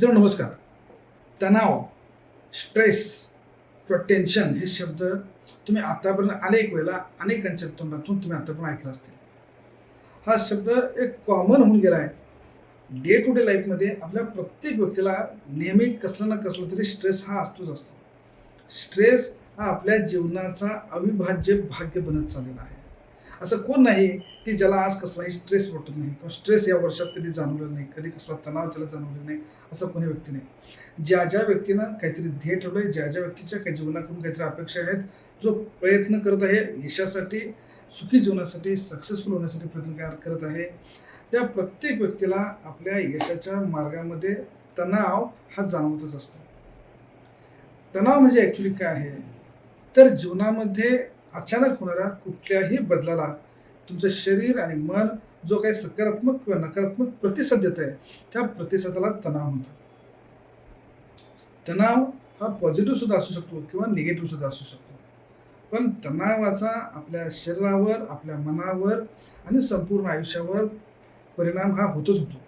मित्रांनो नमस्कार. तणाव स्ट्रेस किंवा टेन्शन हे शब्द तुम्ही आतापर्यंत अनेक वेळेला अनेकांच्या तोंडातून तुम्ही आतापर्यंत ऐकला असतील. हा शब्द एक कॉमन होऊन गेला आहे. डे टू डे लाईफमध्ये आपल्या प्रत्येक व्यक्तीला नेहमी कसलं ना कसलं तरी स्ट्रेस हा असतोच असतो. स्ट्रेस हा आपल्या जीवनाचा अविभाज्य भाग्य बनत चाललेला आहे. असं कोण नाही की ज्याला आज कसलाही स्ट्रेस वाटत नाही किंवा स्ट्रेस या वर्षात कधी जाणवलं नाही कधी कसला तणाव त्याला जाणवलं नाही असं कोणी व्यक्ती नाही. ज्या ज्या व्यक्तीनं काहीतरी ध्येय ठेवलं ज्या ज्या व्यक्तीच्या काही जीवनाकडून काहीतरी अपेक्षा आहेत जो प्रयत्न करत आहे यशासाठी सुखी जीवनासाठी सक्सेसफुल होण्यासाठी प्रयत्न करत आहे त्या प्रत्येक व्यक्तीला आपल्या यशाच्या मार्गामध्ये तणाव हा जाणवतच असतो. तणाव म्हणजे ॲक्च्युली काय आहे? तर जीवनामध्ये अचानक होणाऱ्या कुठल्याही बदलाला तुमचं शरीर आणि मन जो काही सकारात्मक किंवा नकारात्मक प्रतिसाद देत आहे त्या प्रतिसादाला तणाव म्हणतात. तणाव हा पॉझिटिव्ह सुद्धा असू शकतो किंवा निगेटिव्ह सुद्धा असू शकतो. पण तणावाचा आपल्या शरीरावर आपल्या मनावर आणि संपूर्ण आयुष्यावर परिणाम हा होतच होतो.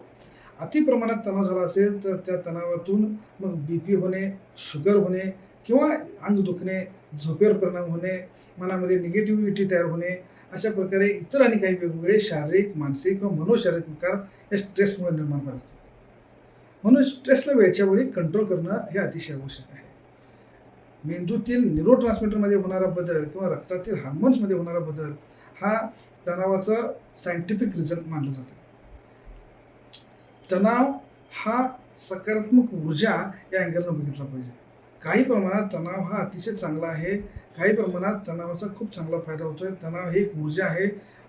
अति प्रमाणात तणाव झाला असेल तर त्या तणावातून मग बी पी होणे शुगर होणे किंवा अंग दुखणे झोपेवर परिणाम होणे मनामध्ये निगेटिव्हिटी तयार होणे अशा प्रकारे इतर आणि काही वेगवेगळे शारीरिक मानसिक किंवा मनोशारीरिक विकार या स्ट्रेसमुळे निर्माण होतात. म्हणून स्ट्रेसला वेळच्या वेळी कंट्रोल करणं हे अतिशय आवश्यक आहे. मेंदूतील न्यूरो ट्रान्समीटरमध्ये होणारा बदल किंवा रक्तातील हार्मोन्समध्ये होणारा बदल हा तणावाचं सायंटिफिक रिझन मानलं जातं. तणाव हा सकारात्मक ऊर्जा या अँगलनं बघितला पाहिजे. काही प्रमाणात तणाव हा अतिशय चांगला आहे. काही प्रमाणात तणावाचा खूप चांगला फायदा होतोय. तणाव ही एक ऊर्जा आहे.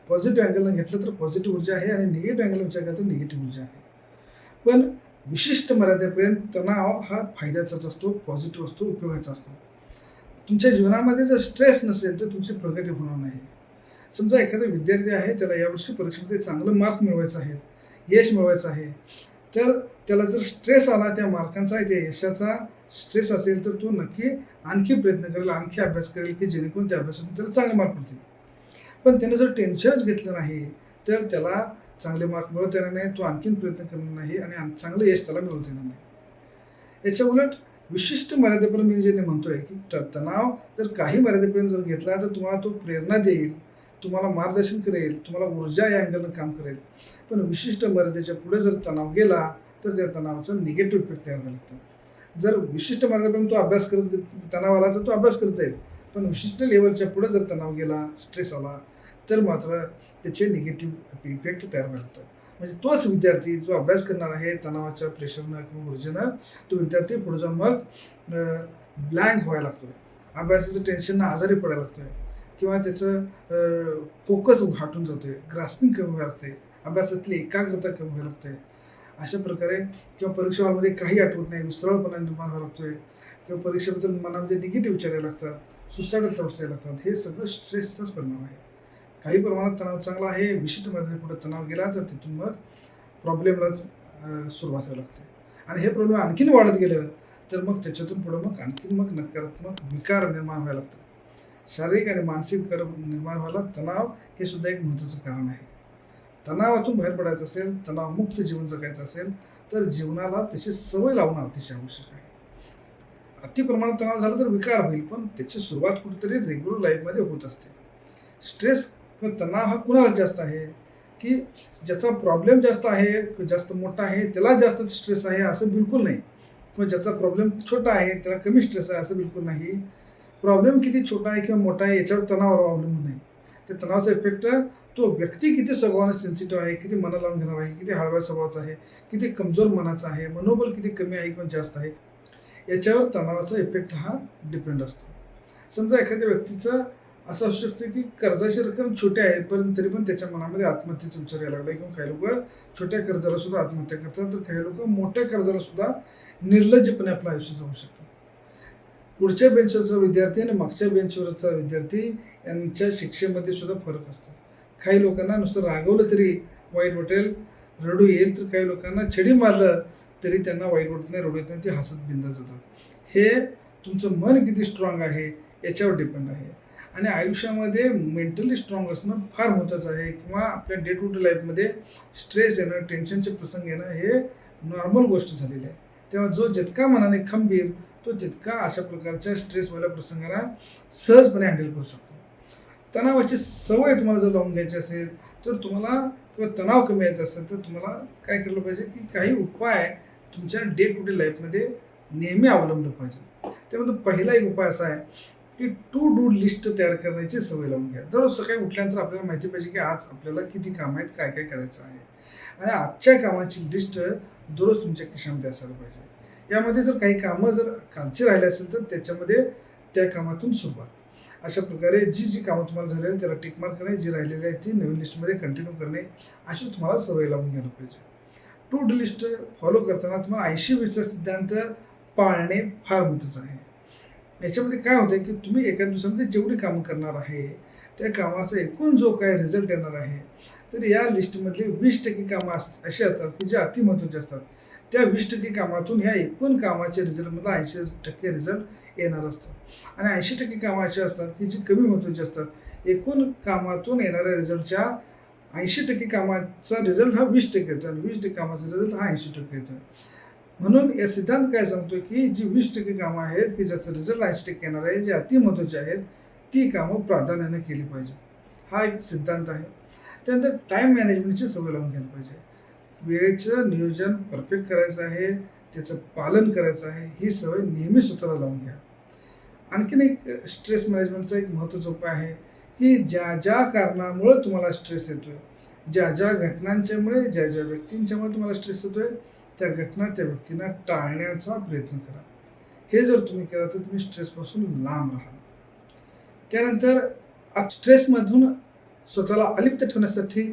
पॉझिटिव्ह अँगलनं घेतलं तर पॉझिटिव्ह ऊर्जा आहे आणि निगेटिव्ह अँगलनं विचार केला तर निगेटिव्ह ऊर्जा आहे. पण विशिष्ट मर्यादेपर्यंत तणाव हा फायद्याचाच असतो पॉझिटिव्ह असतो उपयोगाचा असतो. तुमच्या जीवनामध्ये जर स्ट्रेस नसेल तर तुमची प्रगती होणार नाही. समजा एखादा विद्यार्थी आहे त्याला यावर्षी परीक्षेमध्ये चांगलं मार्क मिळवायचं आहे यश मिळवायचं आहे तर त्याला जर स्ट्रेस आला त्या मार्कांचा त्या यशाचा स्ट्रेस असेल तर तो नक्की आणखी प्रयत्न करेल आणखी अभ्यास करेल की जेणेकरून त्या अभ्यासामध्ये त्याला चांगले मार्क पडतील पण त्याने जर टेन्शनच घेतलं नाही तर त्याला चांगले मार्क मिळवता येणार नाही तो आणखीन प्रयत्न करणार नाही आणि चांगलं यश त्याला मिळवता येणार नाही. याच्या उलट विशिष्ट मर्यादेपर्यंत मी जे म्हणतोय की तणाव जर काही मर्यादेपर्यंत जर घेतला तर तुम्हाला तो प्रेरणा देईल तुम्हाला मार्गदर्शन करेल तुम्हाला ऊर्जा या अँगलनं काम करेल. पण विशिष्ट मर्यादेच्या पुढे जर तणाव गेला तर त्या तणावाचं निगेटिव्ह इफेक्ट तयार व्हायला लागतं. जर विशिष्ट मार्गापर्यंत तो अभ्यास करत तणाव आला तर तो अभ्यास करत जाईल. पण विशिष्ट लेवलच्या पुढे जर तणाव गेला स्ट्रेस आला तर मात्र त्याचे निगेटिव्ह इफेक्ट तयार व्हायला लागतात. म्हणजे तोच विद्यार्थी जो अभ्यास करणार आहे तणावाच्या प्रेशरनं किंवा ऊर्जेनं तो विद्यार्थी पुढे जाऊन मग ब्लँक व्हायला लागतोय. अभ्यासाचं टेन्शननं आजारी पडायला लागतोय. किंवा त्याचं फोकस हटून जातोय. ग्रास्पिंग कमी व्हायला लागते अभ्यासातली एकाग्रता कमी व्हायला लागते. अशा प्रकारे किंवा परीक्षा हॉलमध्ये काही आठवत नाही विसरळपणा निर्माण व्हायला लागतोय. किंवा परीक्षेबद्दल मनामध्ये निगेटिव्ह विचारायला लागतात सुसायडल थॉट्स यायला लागतात. हे सगळं स्ट्रेसचाच परिणाम आहे. काही प्रमाणात तणाव चांगला आहे विशिष्टमध्ये पुढे तणाव गेला तर तिथून मग प्रॉब्लेमलाच सुरुवात व्हायला लागते. आणि हे प्रॉब्लेम आणखीन वाढत गेलं तर मग त्याच्यातून पुढं मग आणखीन मग नकारात्मक विकार निर्माण व्हायला लागतात. शारीरिक आणि मानसिक विकार निर्माण व्हायला तणाव हे सुद्धा एक महत्त्वाचं कारण आहे. तणावातून बाहेर पडायचं असेल तणावमुक्त जीवन जगायचं असेल तर जीवनाला त्याची सवय लावणं अतिशय आवश्यक आहे. अति प्रमाणात तणाव झाला तर विकार होईल पण त्याची सुरुवात कुठेतरी रेग्युलर लाईफमध्ये होत असते. स्ट्रेस किंवा तणाव हा कुणाला जास्त आहे? की ज्याचा प्रॉब्लेम जास्त आहे जास्त मोठा आहे त्याला जास्त स्ट्रेस आहे असं बिलकुल नाही. किंवा ज्याचा प्रॉब्लेम छोटा आहे त्याला कमी स्ट्रेस आहे असं बिलकुल नाही. प्रॉब्लेम किती छोटा आहे किंवा मोठा आहे याच्यावर तणावावर अवलंबून नाही. त्या तणावाचा इफेक्ट तो व्यक्ती किती स्वभावाने सेन्सिटिव्ह आहे किती मना लावून घेणार आहे किती हळव्या स्वभावाचा आहे किती कमजोर मनाचा आहे मनोबल किती कमी आहे किंवा जास्त आहे याच्यावर तणावाचा इफेक्ट हा डिपेंड असतो. समजा एखाद्या व्यक्तीचा असं असू शकतं की कर्जाची रक्कम छोटी आहे पण तरी पण त्याच्या मनामध्ये आत्महत्येचा विचार यायला लागला किंवा काही लोक छोट्या कर्जाला सुद्धा आत्महत्या करतात तर काही लोक मोठ्या कर्जाला सुद्धा निर्लज्जपणे आपलं आयुष्य जाऊ शकतात. पुढच्या बेंचवरचा विद्यार्थी आणि मागच्या बेंचवरचा विद्यार्थी यांच्या शिक्षेमध्ये सुद्धा फरक असतो. काही लोकांना नुसतं रागवलं तरी वाईट वाटेल. रडू येईल तर काही लोकांना छडी मारलं तरी त्यांना वाईट वाटत नाही रडू येत नाही ते हसत बिंदा जातात. हे तुमचं मन किती स्ट्रॉंग आहे याच्यावर डिपेंड आहे. आणि आयुष्यामध्ये मेंटली स्ट्रॉंग असणं फार महत्त्वाचं आहे किंवा आपल्या डे टू डे लाईफमध्ये स्ट्रेस येणं टेन्शनचे प्रसंग येणं हे नॉर्मल गोष्ट झालेली आहे. तेव्हा जो जितका मनाने खंबीर तो तितका अशा प्रकारच्या स्ट्रेसवाल्या प्रसंगाला सहजपणे हँडल करू शकतो. तणावाची सवय तुम्हाला जर लावून घ्यायची असेल तर तुम्हाला किंवा तणाव कमी यायचा असेल तर तुम्हाला काय केलं पाहिजे की काही उपाय तुमच्या डे टू डे लाईफमध्ये नेहमी अवलंबलं पाहिजे. त्यामध्ये पहिला एक उपाय असा आहे की टू डू लिस्ट तयार करण्याची सवय लावून घ्या. दररोज सकाळी उठल्यानंतर आपल्याला माहिती पाहिजे की आज आपल्याला किती कामं आहेत काय काय करायचं आहे. आणि आजच्या कामाची लिस्ट दररोज तुमच्या खिशामध्ये असायला पाहिजे. यामध्ये जर काही कामं जर कालची राहिली असेल तर त्याच्यामध्ये त्या कामातून सुरुवात. अशा प्रकारे जी जी कामं तुम्हाला झालेली आहेत त्याला टिक मार्क करणे जी राहिलेली आहे ती नवीन लिस्टमध्ये कंटिन्यू करणे अशी तुम्हाला सवय लावून घ्यायला पाहिजे. टू डू लिस्ट फॉलो करताना तुम्हाला ऐंशी वीसचा सिद्धांत पाळणे फार महत्त्वाचं आहे. याच्यामध्ये काय होतं की तुम्ही एका दिवसामध्ये जेवढी कामं करणार आहे त्या कामाचा एकूण जो काय रिझल्ट येणार आहे तर या लिस्टमधले वीस टक्के कामं अस अशी असतात की जे अति महत्त्वाचे असतात. त्या वीस टक्के कामातून ह्या एकूण कामाच्या रिझल्टमधला ऐंशी टक्के रिझल्ट येणार असतो. आणि ऐंशी टक्के कामं अशी असतात की जी कमी महत्त्वाची असतात. एकूण कामातून येणाऱ्या रिझल्टच्या ऐंशी टक्के कामाचा रिझल्ट हा वीस टक्के येतो. आणि वीस टक्के कामाचा रिझल्ट हा ऐंशी टक्के येतो. म्हणून या सिद्धांत काय सांगतो की जी वीस टक्के कामं आहेत की ज्याचं रिझल्ट ऐंशी टक्के येणार आहे जी अतिमहत्त्वाची आहेत ती कामं प्राधान्याने केली पाहिजे. हा एक सिद्धांत आहे. त्यानंतर टाईम मॅनेजमेंटची सवय लावून घ्यायला पाहिजे. वेळेचं नियोजन परफेक्ट करायचं आहे त्याचं पालन करायचं आहे ही सवय नेहमी स्वतःला लावून घ्या. आणखीन एक स्ट्रेस मॅनेजमेंटचा एक महत्त्वाचा उपाय आहे की ज्या ज्या कारणामुळं तुम्हाला स्ट्रेस येतो आहे ज्या ज्या घटनांच्यामुळे ज्या ज्या व्यक्तींच्यामुळे तुम्हाला स्ट्रेस येतो आहे त्या घटना त्या व्यक्तींना टाळण्याचा प्रयत्न करा. हे जर तुम्ही केलं तर तुम्ही स्ट्रेसपासून लांब राहाल त्यानंतर स्ट्रेसमधून स्वतःला अलिप्त ठेवण्यासाठी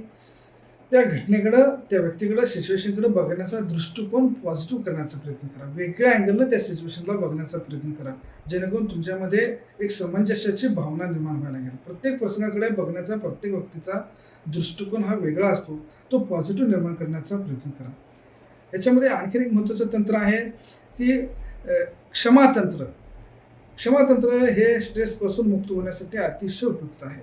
त्या घटनेकडं त्या व्यक्तीकडं सिच्युएशनकडं बघण्याचा दृष्टिकोन पॉझिटिव्ह करण्याचा प्रयत्न करा. वेगळ्या अँगलनं त्या सिच्युएशनला बघण्याचा प्रयत्न करा. जेणेकरून तुमच्यामध्ये एक समंजस्याची भावना निर्माण व्हायला लागेल. प्रत्येक प्रसंगाकडे बघण्याचा प्रत्येक व्यक्तीचा दृष्टिकोन हा वेगळा असतो. तो पॉझिटिव्ह निर्माण करण्याचा प्रयत्न करा. याच्यामध्ये आणखीन एक महत्त्वाचं तंत्र आहे की क्षमातंत्र. क्षमातंत्र हे स्ट्रेसपासून मुक्त होण्यासाठी अतिशय उपयुक्त आहे.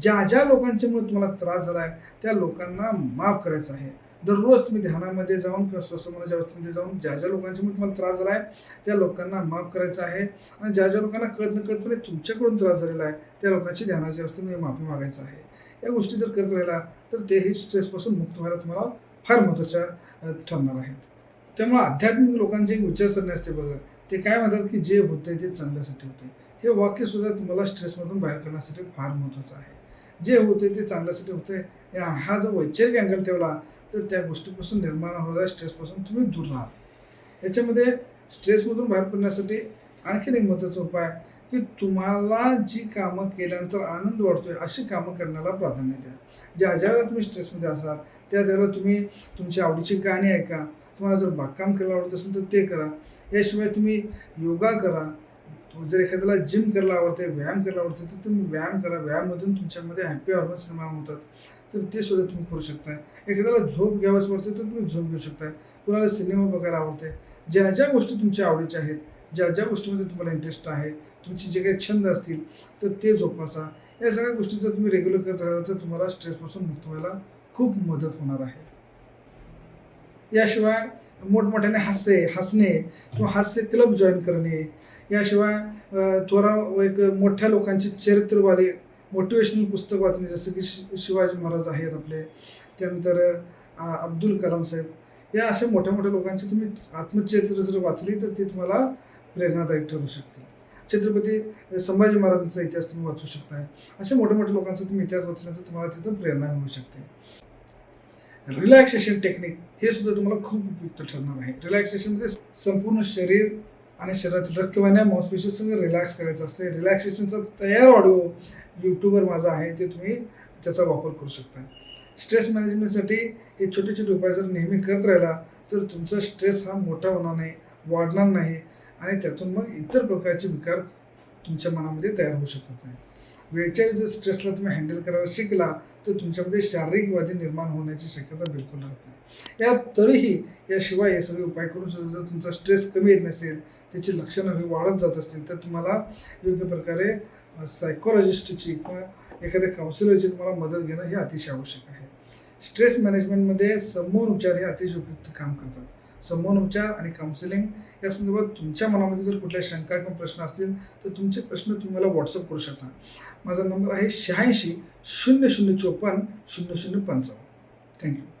ज्या ज्या लोकांच्यामुळे तुम्हाला त्रास झाला आहे त्या लोकांना माफ करायचं आहे. दररोज तुम्ही ध्यानामध्ये जाऊन किंवा स्वसमनाच्या अवस्थेमध्ये जाऊन ज्या ज्या लोकांच्यामुळे तुम्हाला त्रास झाला आहे त्या लोकांना माफ करायचं आहे. आणि ज्या ज्या लोकांना कळत न कळतपणे तुमच्याकडून त्रास झालेला आहे त्या लोकांची ध्यानाच्या अवस्थेमध्ये माफी मागायचं आहे. या गोष्टी जर करत राहिला तर तेही स्ट्रेसपासून मुक्त व्हायला तुम्हाला फार महत्त्वाच्या ठरणार आहेत. त्यामुळे आध्यात्मिक लोकांची एक विचारसरणी असते बघा. ते काय म्हणतात की जे होते ते चांगल्यासाठी होते हे वाक्य सुद्धा तुम्हाला स्ट्रेसमधून बाहेर करण्यासाठी फार महत्त्वाचं आहे. जे होते ते चांगल्यासाठी होते या हा जर वैचारिक अँगल ठेवला तर त्या गोष्टीपासून निर्माण होणाऱ्या स्ट्रेसपासून तुम्ही दूर राहाल. याच्यामध्ये स्ट्रेसमधून बाहेर पडण्यासाठी आणखीन एक महत्त्वाचा उपाय की तुम्हाला जी कामं केल्यानंतर आनंद वाटतोय अशी कामं करण्याला प्राधान्य द्या. ज्या ज्या वेळेला तुम्ही स्ट्रेसमध्ये असाल त्या त्यावेळेला तुम्ही तुमची आवडीची गाणी ऐका तुम्हाला जर बागकाम करायला आवडत असेल तर ते करा. याशिवाय तुम्ही योगा करा. जर एखाद्याला जिम करायला आवडते व्यायाम करायला आवडते तर तुम्ही व्यायाम करा. व्यायाममधून तुमच्यामध्ये हॅपी हॉर्मोन्स निर्माण होतात. तर ते सुद्धा तुम्ही करू शकता एखाद्याला झोप घ्यावंच वाटते तर तुम्ही झोप घेऊ शकताय. कुणाला सिनेमा बघायला आवडते ज्या ज्या गोष्टी तुमच्या आवडीच्या आहेत ज्या ज्या गोष्टीमध्ये तुम्हाला इंटरेस्ट आहे तुमचे जे काही छंद असतील तर ते जोपासा. या सगळ्या गोष्टी जर तुम्ही रेग्युलर करत राहिला तर तुम्हाला स्ट्रेसपासून मुक्त व्हायला खूप मदत होणार आहे. याशिवाय मोठमोठ्याने हास्य हसणे किंवा हास्य क्लब जॉईन करणे. याशिवाय अ, एक मोठ्या लोकांची चरित्रवादी मोटिवेशनल पुस्तक वाचणे जसं की शि शिवाजी महाराज आहेत आपले. त्यानंतर अब्दुल कलाम साहेब. या अशा मोठ्या मोठ्या लोकांची तुम्ही आत्मचरित्र जर वाचली तर ते तुम्हाला प्रेरणादायक ठरू शकते. छत्रपती संभाजी महाराजांचा इतिहास तुम्ही वाचू शकताय. अशा मोठ्या मोठ्या लोकांचा तुम्ही इतिहास वाचल्यानंतर तुम्हाला तिथं प्रेरणा मिळू शकते. रिलॅक्सेशन टेक्निक हे सुद्धा तुम्हाला खूप उपयुक्त ठरणार आहे. रिलॅक्सेशनमध्ये संपूर्ण शरीर आणि शरीरातील रक्तवाहिन्या मांसपेशीसंग रिलॅक्स करायचं असते. रिलॅक्सेशनचा तयार ऑडिओ यूट्यूबवर माझा आहे ते तुम्ही त्याचा वापर करू शकता. स्ट्रेस मॅनेजमेंटसाठी हे छोटे छोटे उपाय जर नेहमी करत राहिला तर तुमचा स्ट्रेस हा मोठा होणार नाही वाढणार नाही आणि त्यातून मग इतर प्रकारचे विकार तुमच्या मनामध्ये तयार होऊ शकत नाही वेळच्या वेळी जर स्ट्रेसला तुम्ही हँडल करायला शिकला तर तुमच्यामध्ये शारीरिक व्याधी निर्माण होण्याची शक्यता बिलकुल राहत नाही. या तरीही याशिवाय हे सगळे उपाय करून सुद्धा जर तुमचा स्ट्रेस कमी येत नसेल त्याची लक्षणं ही वाढत जात असतील तर तुम्हाला योग्य प्रकारे सायकोलॉजिस्टची किंवा एखाद्या काउन्सिलरची तुम्हाला मदत घेणं हे अतिशय आवश्यक आहे. स्ट्रेस मॅनेजमेंटमध्ये समोर उपचार हे अतिशय उपयुक्त काम करतात. संमोपचार आणि काउन्सिलिंग या संदर्भात तुमच्या मनामध्ये जर कुठल्या शंका किंवा प्रश्न असतील तर तुमचे प्रश्न तुम्ही मला व्हॉट्सअप करू शकता. माझा नंबर आहे शहाऐंशी शून्य शून्य चोपन्न शून्य शून्य पंचावन्न. थँक्यू